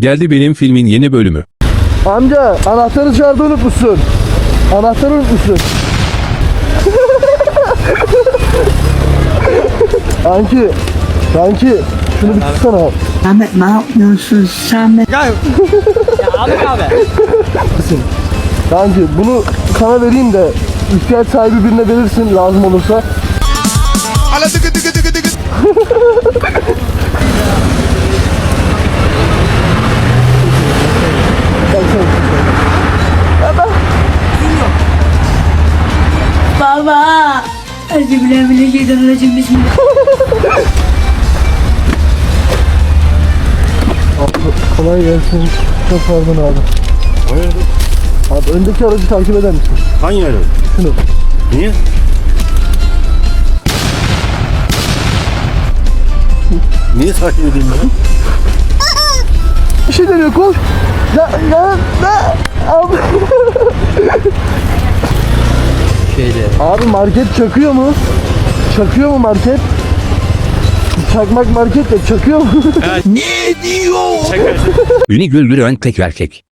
Geldi benim filmin yeni bölümü. Amca anahtarı dışarıda unutmuşsun. Anahtarı unutmuşsun. Kanki, kanki şunu bir tutsana. Ahmet ne yapıyorsun Samet? Ya, ya abi abi. Kanki bunu sana vereyim de ihtiyaç sahibi birine verirsin lazım olursa. Baba! Euzubillahimineşşeytanirracim bismillah. Abi, kolay gelsin. Çok pardon abi. Abi öndeki aracı takip eder misin? Hangi araba? Şunu. Niye? Niye takip edeyim ben? Bir şey deniyor koş. Ya ya ya. Abi. Şeyde. Abi market çakıyor mu? Çakıyor mu market? Çakmak market de çakıyor mu? Beni güldüren tek erkek.